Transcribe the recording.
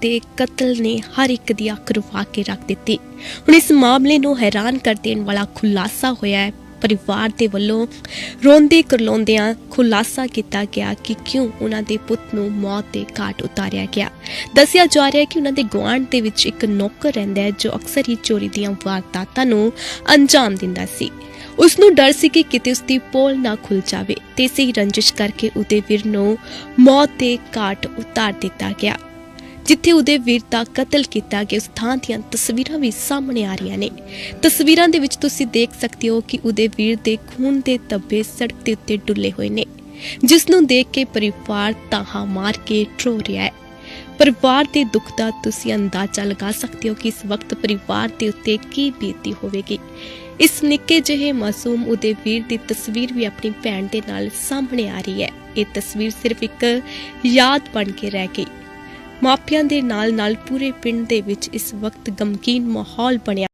ਦੇ ਕਤਲ ਨੇ ਹਰ ਇੱਕ ਦੀ ਅੱਖ ਰੁਵਾ ਕੇ ਰੱਖ ਦਿੱਤੀ। ਹੁਣ ਇਸ ਮਾਮਲੇ ਨੂੰ ਹੈਰਾਨ ਕਰ ਦੇਣ ਵਾਲਾ ਖੁਲਾਸਾ ਹੋਇਆ ਹੈ। ਪਰਿਵਾਰ ਦੇ ਵੱਲੋਂ ਰੋਂਦੇ ਕਰਲਾਉਂਦਿਆਂ ਖੁਲਾਸਾ ਕੀਤਾ ਗਿਆ ਕਿ ਕਿਉਂ ਉਹਨਾਂ ਦੇ ਪੁੱਤ ਨੂੰ ਮੌਤ ਦੇ ਘਾਟ ਉਤਾਰਿਆ ਗਿਆ। ਦੱਸਿਆ ਜਾ ਰਿਹਾ ਹੈ ਕਿ ਉਹਨਾਂ ਦੇ ਗੁਆਂਢ ਦੇ ਵਿੱਚ ਇੱਕ ਨੌਕਰ ਰਹਿੰਦਾ ਹੈ ਜੋ ਅਕਸਰ ਹੀ ਚੋਰੀ ਦੀਆਂ ਵਾਰਦਾਤਾਂ ਨੂੰ ਅੰਜਾਮ ਦਿੰਦਾ ਸੀ। ਉਸ ਨੂੰ ਡਰ ਸੀ ਕਿ ਕਿਤੇ ਉਸ ਦੀ ਪੋਲ ਨਾ ਖੁੱਲ ਜਾਵੇ ਤੇ ਇਸੇ ਰੰਜਿਸ਼ ਕਰਕੇ ਉਹਦੇ ਵੀਰ ਨੂੰ ਮੌਤ ਦੇ ਘਾਟ ਉਤਾਰ ਦਿੱਤਾ ਗਿਆ। ਜਿੱਥੇ ਉਹਦੇ ਵੀਰ ਦਾ ਕਤਲ ਕੀਤਾ ਗਿਆ, ਉਸ ਥਾਂ ਦੀਆਂ ਤਸਵੀਰਾਂ ਵੀ ਸਾਹਮਣੇ ਆ ਰਹੀਆਂ ਨੇ। ਤਸਵੀਰਾਂ ਦੇ ਵਿੱਚ ਤੁਸੀਂ ਦੇਖ ਸਕਦੇ ਹੋ ਕਿ ਉਹਦੇ ਵੀਰ ਦੇ ਖੂਨ ਦੇ ਧੱਬੇ ਸੜਕ ਦੇ ਉੱਤੇ ਡੁੱਲੇ ਹੋਏ ਨੇ। ਜਿਸ ਨੂੰ ਦੇਖ ਕੇ ਪਰਿਵਾਰ ਤਾਹਾ ਮਾਰ ਕੇ ਰੋ ਰਿਹਾ ਹੈ। ਪਰਿਵਾਰ ਦੇ ਦੁੱਖ ਦਾ ਤੁਸੀਂ ਅੰਦਾਜ਼ਾ ਲਗਾ ਸਕਦੇ ਹੋ ਕਿ ਇਸ ਵਕਤ ਪਰਿਵਾਰ ਦੇ ਉੱਤੇ ਕੀ ਬੀਤੀ ਹੋਵੇਗੀ। ਇਸ ਨਿੱਕੇ ਜਿਹੇ ਮਾਸੂਮ ਉਹਦੇ ਵੀਰ ਦੀ ਤਸਵੀਰ ਵੀ ਆਪਣੀ ਭੈਣ ਦੇ ਨਾਲ ਸਾਹਮਣੇ ਆ ਰਹੀ ਹੈ। ਇਹ ਤਸਵੀਰ ਸਿਰਫ ਇੱਕ ਯਾਦ ਬਣ ਕੇ ਰਹਿ ਗਈ। ਮਾਪਿਆਂ ਦੇ ਨਾਲ ਨਾਲ ਪੂਰੇ ਪਿੰਡ ਦੇ ਵਿੱਚ ਇਸ ਵਕਤ ਗਮਕੀਨ ਮਾਹੌਲ ਬਣਿਆ।